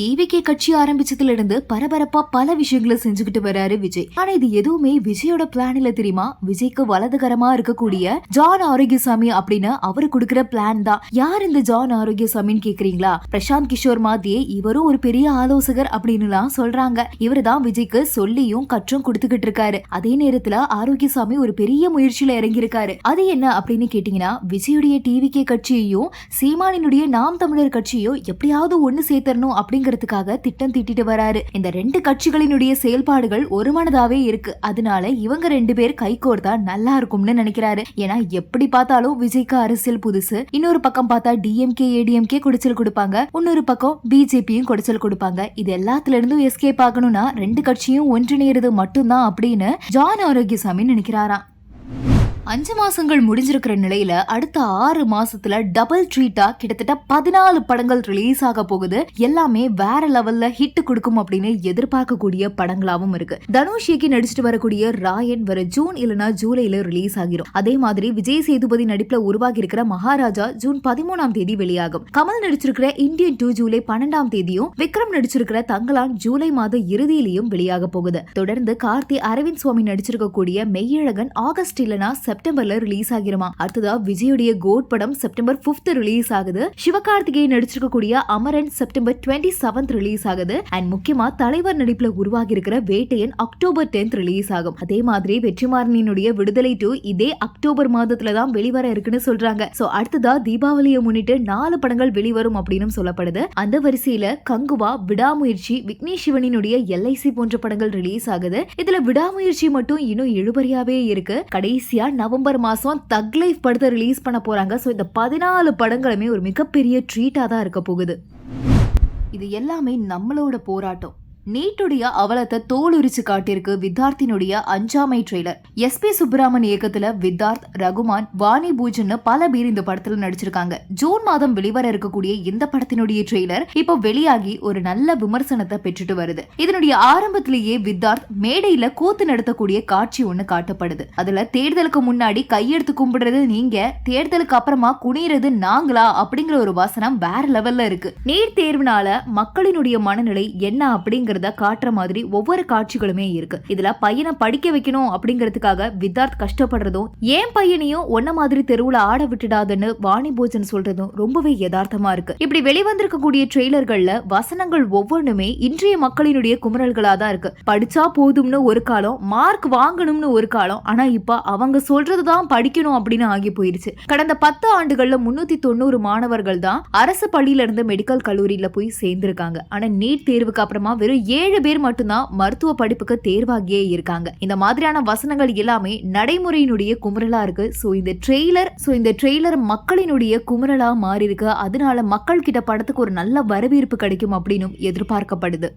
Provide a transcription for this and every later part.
டிவிக்கே கட்சி ஆரம்பிச்சதுல இருந்து பரபரப்பா பல விஷயங்களை செஞ்சுக்கிட்டு வராரு விஜய். ஆனா இது எதுவுமே விஜயோட பிளான் இல்ல தெரியுமா? விஜய்க்கு வலதுகரமா இருக்கக்கூடிய ஜான் ஆரோக்கியசாமி அப்படின்னு அவரு கொடுக்கிற பிளான் தான். யார் இந்த ஜான் ஆரோக்கியசாமின்னு கேக்குறீங்களா? பிரசாந்த் கிஷோர் மாதிரியே இவரும் ஒரு பெரிய ஆலோசகர் அப்படின்னுலாம் சொல்றாங்க. இவரு தான் விஜய்க்கு சொல்லியும் கற்றும் கொடுத்துக்கிட்டு இருக்காரு. அதே நேரத்துல ஆரோக்கியசாமி ஒரு பெரிய முயற்சியில இறங்கியிருக்காரு. அது என்ன அப்படின்னு கேட்டீங்கன்னா விஜயுடைய டிவிகே கட்சியையும் சீமானினுடைய நாம் தமிழர் கட்சியையும் எப்படியாவது ஒண்ணு சேர்த்தரணும் அப்படிங்கிறதுக்காக திட்டம் தீட்டிட்டு வராரு. இந்த ரெண்டு கட்சிகளினுடைய செயல்பாடுகள் ஒரு மனதாவே இருக்கு. அதனால இவங்க ரெண்டு பேர் கை கோர்த்தா நல்லா இருக்கும்னு நினைக்கிறாரு. ஏன்னா எப்படி பார்த்தாலும் விஜய்க்கு அரசியல் புதுசு. இன்னொரு பக்கம் பார்த்தா டிஎம்கே ஏடிஎம்கே குடிச்சல் கொடுப்பாங்க. இன்னொரு பக்கம் பிஜேபியும் குடிச்சல் கொடுப்பாங்க. இது எல்லாத்துல இருந்தும் எஸ்கேப் ஆகணும்னா ரெண்டு கட்சியும் ஒன்றிணையிறது மட்டும்தான் அப்படின்னு ஜான் ஆரோக்கியசாமி நினைக்கிறாராம். அஞ்சு மாசங்கள் முடிஞ்சிருக்கிற நிலையில அடுத்த ஆறு மாசத்துல டபுள் ட்ரீட்டா கிட்டத்தட்ட பதினாலு படங்கள் ரிலீஸ் ஆக போகுது. எல்லாமே வேற லெவல்ல ஹிட் கொடுக்கும் அப்படின்னு எதிர்பார்க்கக்கூடிய படங்களாவும் இருக்கு. தனுஷ் இயக்கி நடிச்சிட்டு வரக்கூடிய ராயன் வர ஜூன் இல்லனா ஜூலைல ரிலீஸ் ஆகிரும். அதே மாதிரி விஜய் சேதுபதி நடிப்புல உருவாகி இருக்கிற மகாராஜா ஜூன் பதிமூணாம் தேதி வெளியாகும். கமல் நடிச்சிருக்கிற இந்தியன் டூ ஜூலை பன்னெண்டாம் தேதியும் விக்ரம் நடிச்சிருக்கிற தங்கலான் ஜூலை மாத இறுதியிலையும் வெளியாக போகுது. தொடர்ந்து கார்த்தி அரவிந்த் சுவாமி நடிச்சிருக்கக்கூடிய மெய்யழகன் ஆகஸ்ட் இல்லனா செப்டம்பர்ல ரிலீஸ் ஆகிருமா? அடுத்ததா விஜயுடைய கோட் படம் செப்டம்பர் பிப்த் ரிலீஸ் ஆகுது. Sivakarthikeyan நடிச்சிருக்கக்கூடிய Amaran September twenty seventh release ஆகுது. அண்ட் முக்கியமா தலைவர் நடிப்புல உருவாகி இருக்கிற வேட்டையன் அக்டோபர் டென்த் ரிலீஸ் ஆகும். அதே மாதிரி வெற்றிமாறனினுடைய விடுதலை டூ இதே அக்டோபர் மாதத்துல தான் வெளிவர இருக்குன்னு சொல்றாங்க. சோ அடுத்ததா தீபாவளியை முன்னிட்டு நாலு படங்கள் வெளிவரும் அப்படின்னு சொல்லப்படுது. அந்த வரிசையில கங்குவா விடாமுயற்சி விக்னேஷ் சிவனினுடைய எல்ஐசி போன்ற படங்கள் ரிலீஸ் ஆகுது. இதுல விடாமுயற்சி மட்டும் இன்னும் இழுபறியாவே இருக்கு. கடைசியா நவம்பர் மாதம் தக் லைஃப் படத்தை ரிலீஸ் பண்ண போகிறாங்க ஸோ இந்த பதினாலு படங்களுமே ஒரு மிகப்பெரிய ட்ரீட்டாக தான் இருக்க போகுது. இது எல்லாமே நம்மளோட போராட்டம். நீட்டுடைய அவலத்தை தோலுரிச்சு காட்டியிருக்கு வித்தார்த்தினுடைய அஞ்சாமை ட்ரெய்லர். எஸ்பி சுப்பிராமன் இயக்கத்துல வித்தார்த் ரகுமான் வாணி பூஜன்னு பல பேர் இந்த படத்துல நடிச்சிருக்காங்க. ஜூன் மாதம் வெளிவர இருக்கக்கூடிய இந்த படத்தினுடைய ட்ரெய்லர் இப்போ வெளியாகி ஒரு நல்ல விமர்சனத்தை பெற்றுட்டு வருது. இதனுடைய ஆரம்பத்திலேயே வித்தார்த் மேடையில கூத்து நடத்தக்கூடிய காட்சி ஒண்ணு காட்டப்படுது. அதுல தேர்தலுக்கு முன்னாடி கையெடுத்து கும்பிடுறது நீங்க தேர்தலுக்கு அப்புறமா குனியறது நாங்களா அப்படிங்கிற ஒரு வசனம் வேற லெவல்ல இருக்கு. நீட் தேர்வுனால மக்களினுடைய மனநிலை என்ன அப்படிங்கிற அப்படிங்கறத காட்டுற மாதிரி ஒவ்வொரு காட்சிகளுமே இருக்கு. இதுல பையனை படிக்க வைக்கணும் அப்படிங்கறதுக்காக வித்தார்த் கஷ்டப்படுறதும் ஏன் பையனையும் ஒன்ன மாதிரி தெருவுல ஆட விட்டுடாதுன்னு வாணி போஜன் சொல்றதும் ரொம்பவே யதார்த்தமா இருக்கு. இப்படி வெளிவந்திருக்கக்கூடிய ட்ரெய்லர்கள்ல வசனங்கள் ஒவ்வொன்றுமே இன்றைய மக்களினுடைய குமரல்களா தான் இருக்கு. படிச்சா போதும்னு ஒரு காலம் மார்க் வாங்கணும்னு ஒரு காலம் ஆனா இப்ப அவங்க சொல்றதுதான் படிக்கணும் அப்படின்னு ஆகி போயிருச்சு. கடந்த பத்து ஆண்டுகள்ல முன்னூத்தி தொண்ணூறு மாணவர்கள் தான் அரசு பள்ளியில இருந்து மெடிக்கல் கல்லூரியில போய் சேர்ந்திருக்காங்க. ஆனா நீட் தேர்வுக்கு அப்புறமா வெறும் ஏழு பேர் மட்டும்தான் மருத்துவ படிப்புக்கு தேர்வாகியே இருக்காங்க. இந்த மாதிரியான வசனங்கள் எல்லாமே நடைமுறையினுடைய குமுறலா இருக்கு. சோ இந்த ட்ரெய்லர் சோ இந்த ட்ரெய்லர் மக்களினுடைய குமுறலா மாறி இருக்கு அதனால மக்கள் கிட்ட படத்துக்கு ஒரு நல்ல வரவேற்பு கிடைக்கும் அப்படின்னு எதிர்பார்க்கப்படுது.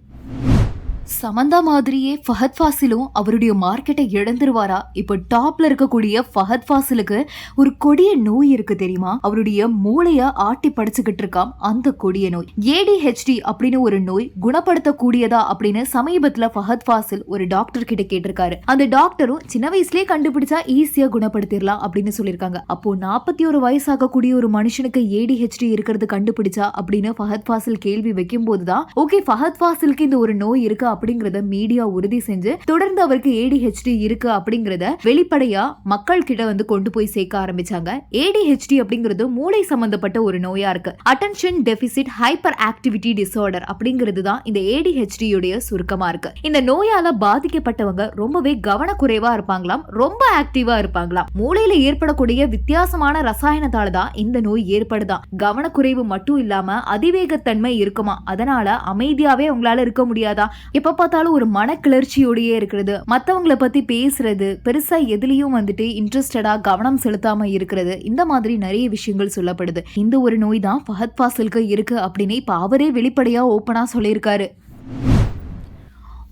சமந்தா மாதிரியே ஃபஹத் ஃபாசிலும் அவருடைய மார்க்கெட்டை இழந்துருவாரா? இப்போ டாப்ல இருக்கக்கூடிய ஃபஹத் ஃபாசிலுக்கு ஒரு கொடிய நோய் இருக்கு தெரியுமா? அவருடைய மூளைய ஆட்டி படிச்சுக்கிட்டு இருக்காம் அந்த கொடிய நோய். ஏடிஹெச்டி அப்படின்னு ஒரு நோய் குணப்படுத்தக்கூடியதா அப்படின்னு சமீபத்துல ஃபஹத் ஃபாசில் ஒரு டாக்டர் கிட்ட கேட்டிருக்காரு. அந்த டாக்டரும் சின்ன வயசுலயே கண்டுபிடிச்சா ஈஸியா குணப்படுத்திடலாம் அப்படின்னு சொல்லியிருக்காங்க. அப்போ நாற்பத்தி ஒரு வயசாகக்கூடிய ஒரு மனுஷனுக்கு ஏடிஹெச்டி இருக்கிறது கண்டுபிடிச்சா அப்படின்னு ஃபஹத் ஃபாசில் கேள்வி வைக்கும் போதுதான் ஓகே ஃபஹத் ஃபாசிலுக்கு இந்த ஒரு நோய் இருக்கு அப்படிங்கறத மீடியா உறுதி செஞ்சு தொடர்ந்து அவருக்கு ஏடிஹெச்டி இருக்கு அப்படிங்கறத வெளிப்படையா மக்கள் கிட்ட வந்து கொண்டு போய் சேர்க்க ஆரம்பிச்சாங்க. ஏடிஹெச்டி அப்படிங்கிறது மூளை சம்பந்தப்பட்ட ஒரு நோயா இருக்கு. Attention deficit hyperactivity disorder அப்படிங்கிறது தான் இந்த ஏடிஹெச்டி உடைய சுருக்கமா இருக்கு. இந்த நோயால பாதிக்கப்பட்டவங்க ரொம்பவே கவனக்குறைவா இருப்பாங்களாம் ரொம்ப ஆக்டிவா இருப்பாங்களாம். மூளையில ஏற்படக்கூடிய வித்தியாசமான ரசாயனத்தால தான் இந்த நோய் ஏற்படுதான் கவனக்குறைவு மட்டும் இல்லாம அதிவேகத்தன்மை இருக்குமா? அதனால அமைதியாவே உங்களால இருக்க முடியாதா? எப்போ பார்த்தாலும் ஒரு மனக்கிளர்ச்சியோடயே இருக்கிறது. மற்றவங்கள பற்றி பேசுறது பெருசாக எதுலேயும் வந்துட்டு இன்ட்ரெஸ்டடாக கவனம் செலுத்தாமல் இருக்கிறது. இந்த மாதிரி நிறைய விஷயங்கள் சொல்லப்படுது. இந்த ஒரு நோய் தான் ஃபஹத் ஃபாசிலுக்கு இருக்குது அப்படின்னு இப்போ அவரே வெளிப்படையாக ஓப்பனாக சொல்லியிருக்காரு.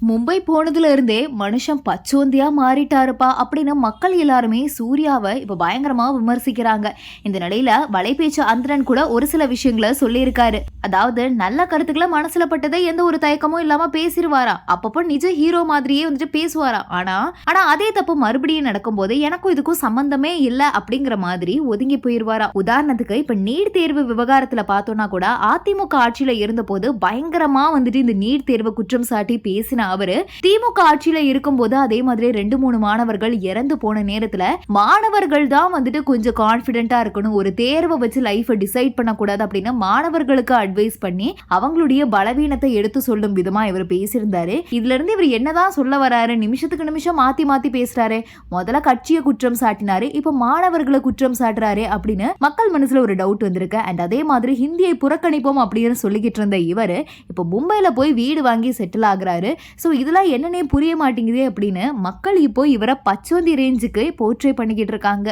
மும்பை போனதுல இருந்தே மனுஷன் பச்சோந்தியா மாறிட்டாருப்பா அப்படின்னு மக்கள் எல்லாருமே சூர்யாவை இப்ப பயங்கரமா விமர்சிக்கிறாங்க. இந்த நிலையில வலைபேச்சு அந்திரன் கூட ஒரு சில விஷயங்களை சொல்லியிருக்காரு. அதாவது நல்ல கருத்துக்களை மனசுல பட்டதை எந்த ஒரு தயக்கமும் இல்லாம பேசிடுவாரா அப்பப்போ நிஜ ஹீரோ மாதிரியே வந்துட்டு பேசுவாரா? ஆனா ஆனா அதே தப்பு மறுபடியும் நடக்கும்போது எனக்கும் இதுக்கும் சம்பந்தமே இல்ல அப்படிங்கிற மாதிரி ஒதுங்கி போயிருவாரா? உதாரணத்துக்கு இப்ப நீட் தேர்வு விவகாரத்துல பார்த்தோம்னா கூட அதிமுக ஆட்சியில இருந்தபோது பயங்கரமா வந்துட்டு இந்த நீட் தேர்வு குற்றம் சாட்டி பேசின அவரு திமுக ஆட்சியில இருக்கும்போது அதே மாதிரி ரெண்டு மூணு மாணவர்கள் இறந்து போன நேரத்துல மாணவர்கள் தான் வந்துட்டு கொஞ்சம் கான்பிடென்ட்டா இருக்கணும். ஒரு தேர்வை வச்சு லைஃபை டிசைட் பண்ணக்கூடாது அப்படின்னு மாணவர்களுக்கு அட்வைஸ் பண்ணி அவங்களுடைய பலவீனத்தை எடுத்து சொல்லும் விதமா இவர் பேசியிருந்தாரு. இதுல இருந்து இவர் என்னதான் சொல்ல வராரு? நிமிஷத்துக்கு நிமிஷம் மாத்தி மாத்தி பேசுறாரு. முதல்ல கட்சியை குற்றம் சாட்டினாரு. இப்ப மாணவர்களை குற்றம் சாட்டுறாரு அப்படின்னு மக்கள் மனசுல ஒரு டவுட் வந்திருக்கு. அண்ட் அதே மாதிரி ஹிந்தியை புறக்கணிப்போம் அப்படின்னு சொல்லிக்கிட்டு இருந்த இவர் இப்போ மும்பையில் போய் வீடு வாங்கி செட்டில் ஆகுறாரு. ஸோ இதெல்லாம் என்னன்னே புரிய மாட்டேங்குது அப்படின்னு மக்கள் இப்போ இவரை பச்சோந்தி ரேஞ்சுக்கு போர்ட்ரே பண்ணிக்கிட்டு இருக்காங்க.